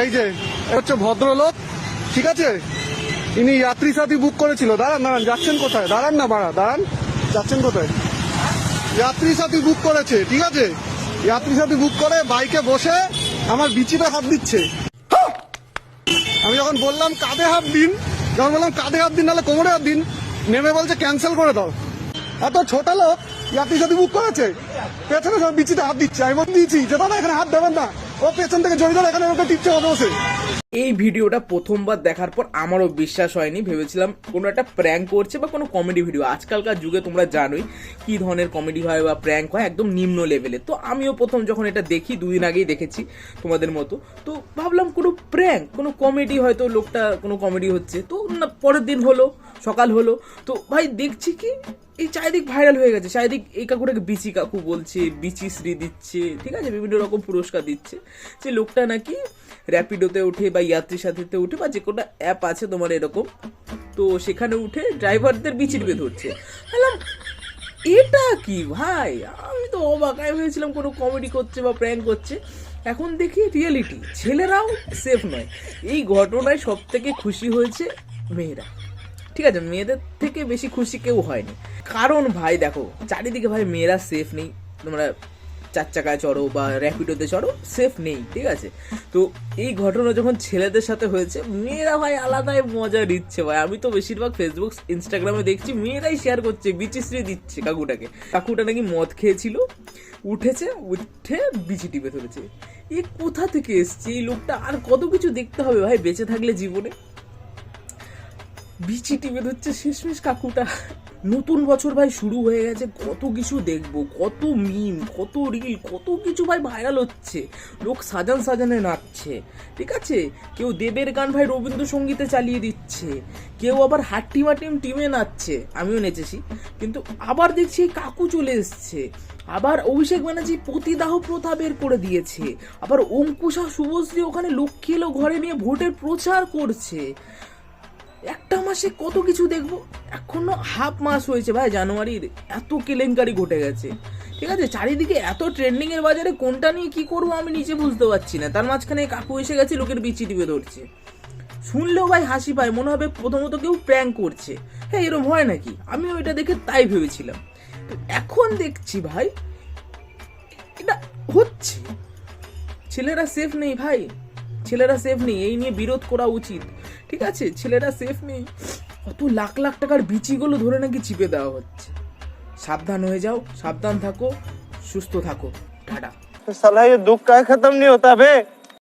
এই যে হচ্ছে ভদ্রলোক, ঠিক আছে? ইনি যাত্রী সাথী বুক করেছিল। দাঁড়ান দাঁড়ান, যাচ্ছেন কোথায়? দাঁড়ান না বাড়া দাঁড়ান, যাচ্ছেন কোথায়? যাত্রী সাথী বুক করেছে, ঠিক আছে? যাত্রী সাথী বুক করে, বাইকে বসে আমার বিচিতে হাত দিচ্ছে। আমি যখন বললাম, কাঁধে হাত দিন? যখন বললাম, কাঁধে হাত দিন নাহলে কোমরে হাত দিন। নেমে বলছে, ক্যান্সেল করে দাও। এত ছোট লোক যাত্রী সাথী বুক করেছে। পেছনে সব বিচিতে হাত দিচ্ছে। আমি বলে দিয়েছি যে দাদা এখানে হাত দেবেন না। ও পেছন থেকে ধরে, এখানে টিপছে হবে বসে এই ভিডিওটা প্রথমবার দেখার পর আমারও বিশ্বাস হয়নি, ভেবেছিলাম কোনো একটা প্র্যাঙ্ক করছে বা কোনো কমেডি ভিডিও আজকালকার যুগে তোমরা জানোই কি ধরনের কমেডি হয় বা প্র্যাঙ্ক হয়, একদম নিম্ন লেভেলে তো আমিও প্রথম যখন এটা দেখি, দুদিন আগেই দেখেছি তোমাদের মতো। তো ভাবলাম কোনো প্র্যাঙ্ক কোনো কমেডি হয়তো লোকটা কোনো কমেডি হচ্ছে। তো পরের দিন হলো, সকাল হলো। তো ভাই দেখছি কি এই চারিদিক ভাইরাল হয়ে গেছে। চারিদিক এই কাকুটাকে বিচি কাকু বলছে, বিচি শ্রী দিচ্ছে, ঠিক আছে? বিভিন্ন রকম পুরস্কার দিচ্ছে। যে লোকটা নাকি র্যাপিডোতে উঠে বা যাত্রী সাথীতে উঠে বা যে কোনো অ্যাপ আছে তোমার এরকম। তো সেখানে উঠে ড্রাইভারদের বিচির বে ধরছে। বললাম, এটা কি ভাই? আমি তো অবাক। আমি ভেবেছিলাম কোনো কমেডি করছে বা প্র্যাঙ্ক করছে। এখন দেখি রিয়েলিটি ছেলেরাও সেফ নয়। এই ঘটনায় সব থেকে খুশি হয়েছে মেয়েরা। ঠিক আছে, মেয়েদের থেকে বেশি খুশি কেউ হয়নি। কারণ ভাই দেখো, চারিদিকে ভাই মেয়েরা সেফ নেই। তোমরা চার চাকায় চড়ো বা র্যাপিডোতে চড়ো সেফ নেই, ঠিক আছে? তো এই ঘটনা যখন ছেলেদের সাথে হয়েছে, মেয়েরা ভাই আলাদাই মজা দিচ্ছে ভাই। আমি তো বেশিরভাগ ফেসবুক ইনস্টাগ্রামে দেখছি, মেয়েরাই শেয়ার করছে, বিচিশ্রী দিচ্ছে কাকুটাকে। কাকুটা নাকি মদ খেয়েছিল, উঠেছে, উঠে বিচি টিপে ধরেছে। এ কোথা থেকে এসছে? এই লোকটা আর কত কিছু দেখতে হবে ভাই? বেঁচে থাকলে জীবনে। বিচি টিপে ধরছে শেষমেশ কাকুটা। নতুন বছর ভাই শুরু হয়ে গেছে, কত কিছু দেখব, কত মিম কত রিল কত কিছু ভাই ভাইরাল হচ্ছে। লোক সাজান সাজানে নাচছে, ঠিক আছে? কেউ দেবের গান ভাই রবীন্দ্রসঙ্গীতে চালিয়ে দিচ্ছে, কেউ আবার হাট্টিমা টিম নাচছে, আমিও নেচেছি। কিন্তু আবার দেখছি কাকু চলে এসছে, আবার অভিষেক ব্যানার্জি প্রতিদাহ প্রথা বের করে দিয়েছে, আবার অঙ্কুশা, শুভশ্রী ওখানে লক্ষ্মী এলো ঘরে নিয়ে ভোটের প্রচার করছে। মাসে কত কিছু দেখব? এখনও হাফ মাস হয়েছে ভাই, জানুয়ারির। এত কেলেঙ্কারি ঘটে গেছে। ঠিক আছে? চারিদিকে এত ট্রেন্ডিং এর বাজারে কোনটা নিয়ে কি করব আমি নিজে বুঝতে পারছি না। তার মাঝখানে কাকু এসে গেছে, লোকের বিচি টিপে ধরছে। শুনলেও ভাই হাসি পায়, মনে হবে প্রথমত কেউ প্র্যাঙ্ক করছে। হ্যাঁ এরকম হয় নাকি? আমিও এটা দেখে তাই ভেবেছিলাম। তো এখন দেখছি ভাই, এটা হচ্ছে। ছেলেরা সেফ নেই ভাই। ছেলেরা সেফ নেই, এই নিয়ে বিরোধ করা উচিত। ঠিক আছে? ছেলেরা সেফ নেই। কত লাখ লাখ টাকার বিচিগুলো ধরে নাকি চিপে দেওয়া হচ্ছে। সাবধান হয়ে যাও, সাবধান থাকো, সুস্থ থাকো। টাটা। সালাই দুঃখ খতম নেই হতা